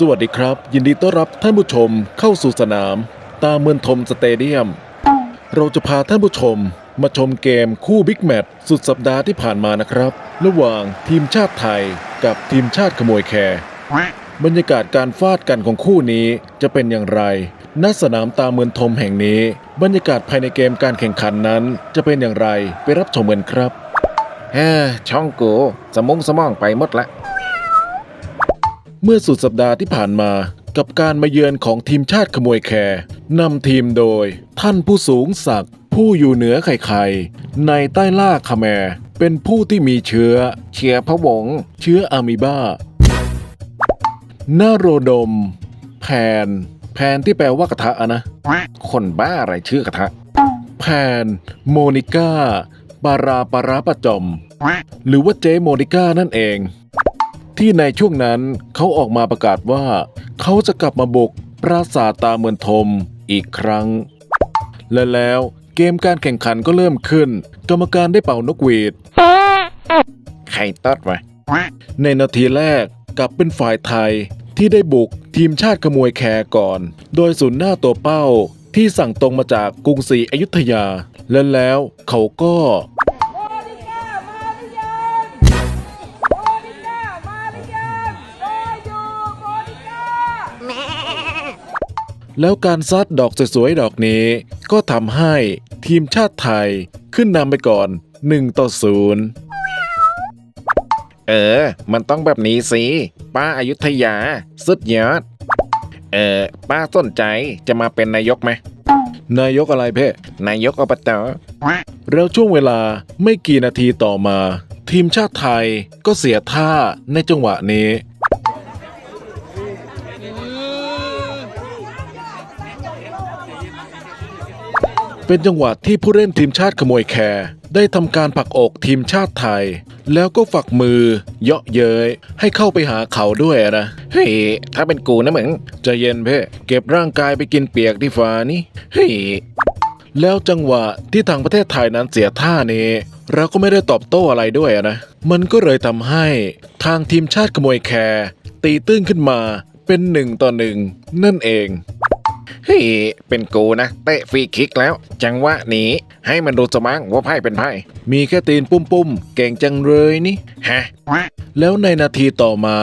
สวัสดีครับ ยินดีต้อนรับท่านผู้ชมเข้าสู่สนาม ตาเมืองทมสเตเดียม เราจะพาท่านผู้ชม มาชมเกมคู่บิ๊กแมตช์สุดสัปดาห์ที่ผ่านมานะครับ ระหว่างทีมชาติไทยกับทีมชาติขโมยแคร์บรรยากาศการฟาดกันของคู่นี้จะเป็นอย่างไรณสนามตาเมืองทมแห่งนี้ บรรยากาศภายในเกมการแข่งขันนั้น จะเป็นอย่างไรไปรับชมกันครับเฮ้อช่องกูสมองสมองไปหมดละ เมื่อสุดสัปดาห์ที่ผ่านมากับการมาเยือนของทีมชาติขโมยแคร์นำทีมโดย ท่านผู้สูงศักดิ์ผู้อยู่เหนือไข่ๆในใต้ล่าคาแมเป็นผู้ที่มีเชื้อ เชียร์พระวงเชื้ออะมีบ้านาโรดม แพน แพนที่แปลว่ากระทะนะ คนบ้าอะไรชื่อกระทะ แพน โมนิก้า ปาราปาราปะจอม หรือว่าเจโมนิก้านั่นเอง ที่ในช่วงนั้นเขาออกมาประกาศว่า เขาจะกลับมาบุกปราสาทตาเมือนทมอีกครั้ง และแล้วเกมการแข่งขันก็เริ่มขึ้น กรรมการได้เป่านกหวีด ใครตอดวะในนาทีแรกกลับเป็นฝ่ายไทยที่ได้บุกทีมชาติขโมยแคร์ก่อน โดยศูนย์หน้าตัวเป้าที่สั่งตรงมาจากกรุงศรีอยุธยา และแล้วเขาก็ แล้วการซัดดอกสวยๆดอกนี้ ก็ทำให้ทีมชาติไทยขึ้นนำไปก่อน 1 ต่อ 0 เออ มันต้องแบบนี้สิ ป้าอายุทยา สุดยอด เออ ป้าสนใจจะมาเป็นนายกไหม นายกอะไรเพ่นายกอบตแล้วช่วงเวลาไม่กี่นาทีต่อมา ทีมชาติไทยก็เสียท่าในจังหวะนี้ เป็นจังหวะที่ผู้เล่นทีมชาติขโมยแคร์ได้ทำการผลักอกทีมชาติไทย แล้วก็ฝักมือ เยาะเย้ยให้เข้าไปหาเขาด้วยนะ เฮ้ย ถ้าเป็นกูนะมึงใจเย็นเพ่เก็บร่างกายไปกินเปียกที่ฟ้านี่ เฮ้ย แล้วจังหวะที่ทางประเทศไทยนั้นเสียท่านี้เราก็ไม่ได้ตอบโต้อะไรด้วยนะ มันก็เลยทำให้ทางทีมชาติขโมยแคร์ตีตื้นขึ้นมาเป็นหนึ่งต่อหนึ่งนั่นเอง เฮ้ยเป็นกูนะเตะฟรีคิกแล้ว จังหวะนี้ให้มันดูสมังว่าไพ่เป็นไพ่มีแค่ตีนปุ้มๆเก่งจังเลยนี่ฮะแล้วในนาทีต่อมา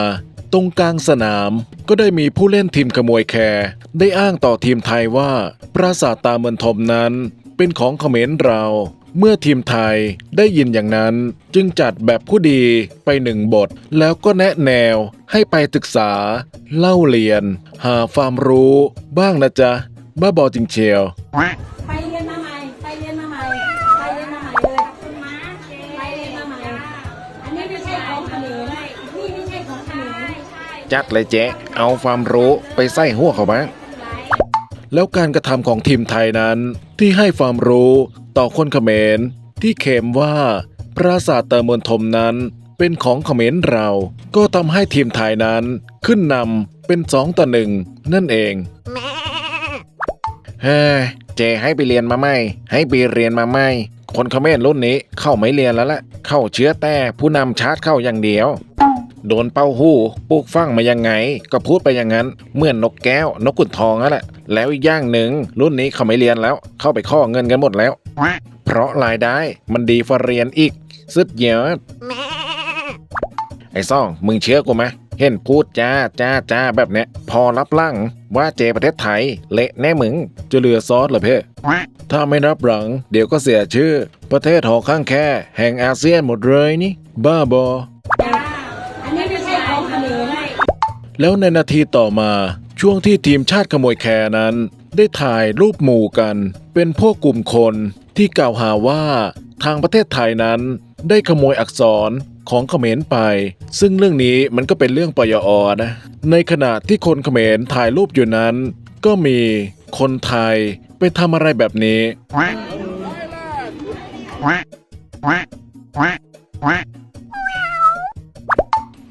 ตรงกลางสนามก็ได้มีผู้เล่นทีมขโมยแคร์ได้อ้างต่อทีมไทยว่า ปราสาทตาเมือนทมนั้น เป็นของเขมรเรา เมื่อทีมไทยได้ยินอย่างนั้นจึงจัดแบบผู้ดีไปหนึ่งบท แล้วก็แนะแนวให้ไปศึกษา เล่าเรียน หาความรู้บ้างนะจ๊ะ บ้าบอจริงเชียว ไปเรียนมาใหม่ ไปเรียนมาใหม่ ไปเรียนมาใหม่เลย ไปเรียนมาใหม่ อันนี้ไม่ใช่ของเขมรนี่ไม่ใช่ของเขมรจัดเลยเจ๊เอาความรู้ไปใส่หัวเขาบ้างแล้วการกระทำของทีมไทยนั้นที่ให้ความรู้ ต่อคนเขมรที่เคลมว่าปราสาทเตอร์เมือนทมนั้นเป็นของเขมรเรา ก็ทำให้ทีมไทยนั้นขึ้นนำเป็นสองต่อหนึ่งนั่นเองเฮ้เจให้ไปเรียนมาไหมให้ไปเรียนมาไหมคนเขมรรุ่นนี้เข้าไม่เรียนแล้วละเข้าเชื้อแต่ผู้นำชาร์จเข้าอย่างเดียว โดนเป้าหู้ปลูกฟังมายังไง ก็พูดไปอย่างนั้นเหมื่อนนกแก้วนกขุนทองนั่นแหละแล้วอีกอย่างหนึ่งรุ่นนี้เขาไม่เรียนแล้ว เข้าไปข้อเงินกันหมดแล้ว เพราะรายได้มันดีฟาเรียนอีก สุดยอดไอ้ซ่องมึงเชื่อกูไหมเห็นพูดจ้าจ้าจ้าแบบเนี้ย พอรับหลังว่าเจประเทศไทย เละแน่มึง จะเหลือซอสเหรอเพ่ถ้าไม่รับหลัง เดี๋ยวก็เสียชื่อ ประเทศหอข้างแค่ แห่งอาเซียนหมดเลยนี่ บ้าบออันนี้ไม่ใช่ของเขมรแล้วในนาทีต่อมาช่วงที่ทีมชาติขโมยแคร์นั้น ได้ถ่ายรูปหมู่กัน เป็นพวกกลุ่มคนที่กล่าวหาว่าทางประเทศไทยนั้นได้ขโมยอักษรของเขมรไป ซึ่งเรื่องนี้มันก็เป็นเรื่องปยอนะ ในขณะที่คนเขมรถ่ายรูปอยู่นั้น ก็มีคนไทยไปทำอะไรแบบนี้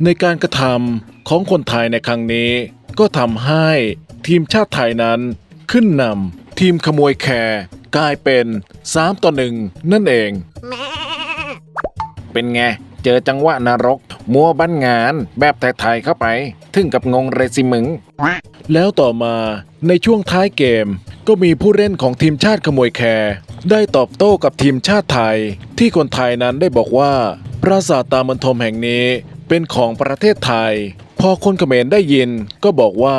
ในการกระทำของคนไทยในครั้งนี้ ก็ทำให้ทีมชาติไทยนั้น ขึ้นนำทีมขโมยแคร์กลายเป็น 3 ต่อ1นั่นเอง เป็นไง เจอจังหวะนรก มัวบ้านงานแบบไทยๆเข้าไป ถึงกับงงเรซิมึง แล้วต่อมาในช่วงท้ายเกม ก็มีผู้เล่นของทีมชาติขโมยแคร์ได้ตอบโต้กับทีมชาติไทย ที่คนไทยนั้นได้บอกว่า ปราสาทตามันทมแห่งนี้เป็นของประเทศไทย พอคนเขมรได้ยินก็บอกว่า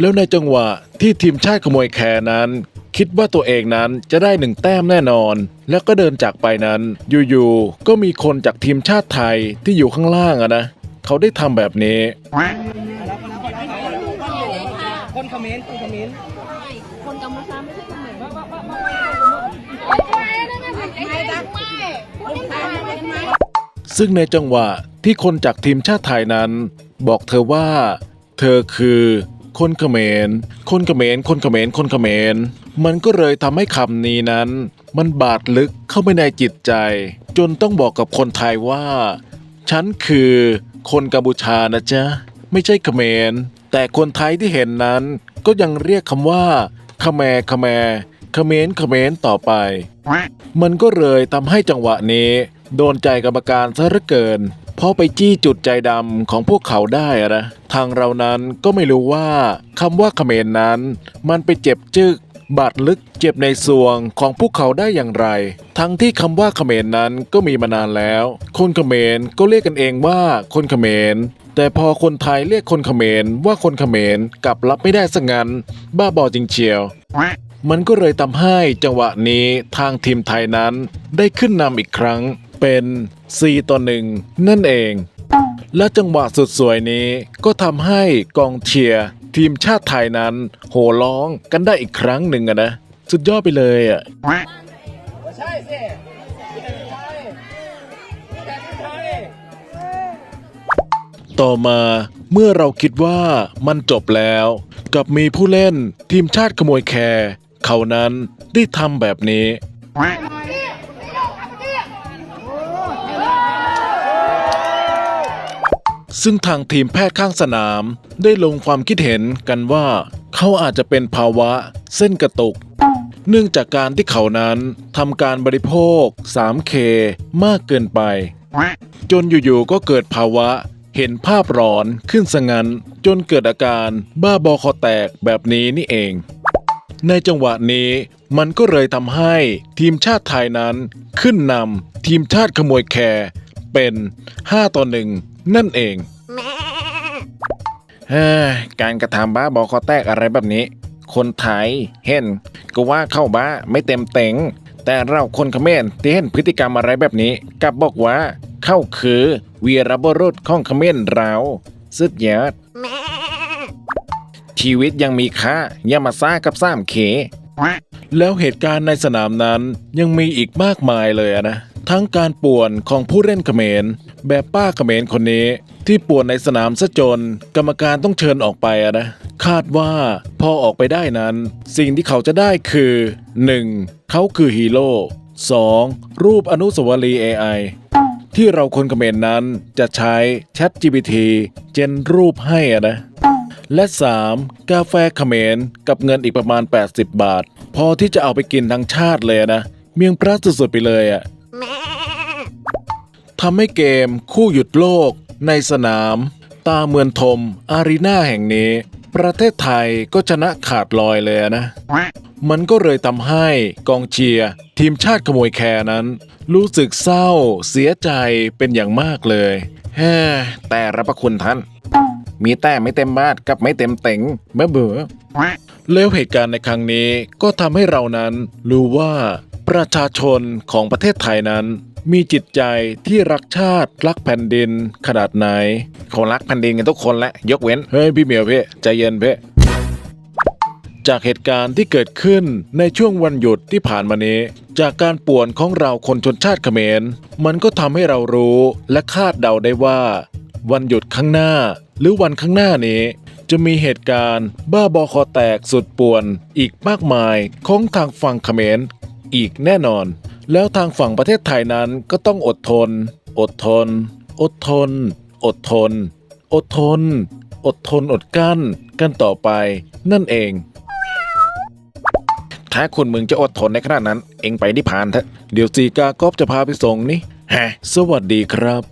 แล้วในจังหวะที่ทีมชาติขโมยแคร์นั้น คิดว่าตัวเองนั้นจะได้หนึ่งแต้มแน่นอน แล้วก็เดินจากไปนั้น อยู่ๆก็มีคนจากทีมชาติไทยที่อยู่ข้างล่างอะนะเขาได้ทำแบบนี้ คนเขมรคนเขมรคนกัมพูชาไม่ใช่คนเหมือนว่าว่าว่าว่าซึ่งในจังหวะที่คนจากทีมชาติไทยนั้น บอกเธอว่า เธอคือคนเขมร คนเขมร คนเขมร คนเขมร มันก็เลยทำให้คำนี้นั้น มันบาดลึกเข้าไปในจิตใจ จนต้องบอกกับคนไทยว่า ฉันคือคนกัมพูชานะจ๊ะ ไม่ใช่เขมร แต่คนไทยที่เห็นนั้น ก็ยังเรียกคำว่าขแมขแมเขมรเขมรต่อไป มันก็เลยทำให้จังหวะนี้ โดนใจกรรมการซะเหลือเกิน พราะไปจี้จุดใจดำของพวกเขาได้อะนะทางเรานั้นก็ไม่รู้ว่าคำว่าเขมรนั้น มันไปเจ็บจึกบาดลึกเจ็บในสวงของพวกเขาได้อย่างไร ทั้งที่คำว่าเขมรนั้นก็มีมานานแล้ว คนเขมรก็เรียกกันเองว่าคนเขมร แต่พอคนไทยเรียกคนเขมรว่าคนเขมรกลับรับไม่ได้ซะงั้น บ้าบอจริงเชียว มันก็เลยทำให้จังหวะนี้ทางทีมไทยนั้นได้ขึ้นนำอีกครั้ง เป็น 4 ต่อ 1 นั่นเอง และจังหวะสุดสวยนี้ก็ทำให้กองเชียร์ทีมชาติไทยนั้น โห่ร้องกันได้อีกครั้งหนึ่งนะ สุดยอดไปเลยอะใช่สินี่แต่ผู้ชายนี่แต่ผู้ชายต่อมาเมื่อเราคิดว่ามันจบแล้ว กับมีผู้เล่นทีมชาติขโมยแคร์เขานั้นได้ทำแบบนี้ ซึ่งทางทีมแพทย์ข้างสนามได้ลงความคิดเห็นกันว่า เขาอาจจะเป็นภาวะเส้นกระตุก เนื่องจากการที่เขานั้นทำการบริโภค 3K มากเกินไป จนอยู่ๆก็เกิดภาวะเห็นภาพร้อนขึ้นสงันจนเกิดอาการบ้าบอคอแตกแบบนี้นี่เอง ในจังหวะนี้มันก็เลยทำให้ทีมชาติไทยนั้นขึ้นนำทีมชาติขโมยแคร์เป็น 5 ต่อ 1 นั่นเอง เฮ้ยการกระทำบ้าบอคอแตกอะไรแบบนี้ คนไทยเห็น ก็ว่าเข้าบ้าไม่เต็มเต็ง แต่เราคนเขมรที่เห็นพฤติกรรมอะไรแบบนี้กลับบอกว่า เข้าคือวีรบุรุษของเขมรเราสุดยอดชีวิตยังมีค่าอย่ามาซ่ากับสามเคแล้วเหตุการณ์ในสนามนั้นยังมีอีกมากมายเลยนะ ทั้งการป่วนของผู้เล่นเขมร แบบป้าเขมรคนนี้ ที่ป่วนในสนามซะจน กรรมการต้องเชิญออกไปนะ คาดว่าพอออกไปได้นั้น สิ่งที่เขาจะได้คือ 1. เขาคือฮีโร่ 2. รูปอนุสาวรีย์ AI ที่เราคนเขมรนั้นจะใช้ ChatGPT เจนรูปให้อะนะ และ 3. กาแฟเขมรกับเงินอีกประมาณ 80 บาท พอที่จะเอาไปกินทั้งชาติเลยนะ เมียงพระสุดๆไปเลยอะ่ะ ทำให้เกมคู่หยุดโลก ในสนาม ตาเมือนทม อารีนาแห่งนี้ ประเทศไทยก็ชนะขาดลอยเลยนะ มันก็เลยทำให้กองเชียร์ทีมชาติขโมยแคร์นั้น รู้สึกเศร้า เสียใจเป็นอย่างมากเลยเฮแต่รับประคุณท่าน มีแต่ไม่เต็มบาทกับไม่เต็มเต็งเบื่เบื่อแล้วเหตุการณ์ในครั้งนี้ก็ทำให้เรานั้นรู้ว่า ประชาชนของประเทศไทยนั้น มีจิตใจที่รักชาติรักแผ่นดินขนาดไหนเขารักแผ่นดินกันทุกคนแหละยกเว้น เฮ้ยพี่เหมียวเพ่ใจเย็นเพ่จากเหตุการณ์ที่เกิดขึ้นในช่วงวันหยุดที่ผ่านมานี้ จากการป่วนของเราคนชนชาติเขมร มันก็ทำให้เรารู้และคาดเดาได้ว่า วันหยุดข้างหน้า หรือวันข้างหน้านี้ จะมีเหตุการณ์บ้าบอคอแตกสุดป่วนอีกมากมายของทางฝั่งเขมร อีกแน่นอน แล้วทางฝั่งประเทศไทยนั้นก็ต้องอดทน อดทน อดทน อดทน อดทน อดทนอดกั้น กันต่อไป นั่นเอง ถ้าคุณมึงจะอดทนในขนาดนั้น เองไปนิพพานเถอะเดี๋ยวสีกากอบจะพาไปส่งนี่ฮะสวัสดีครับ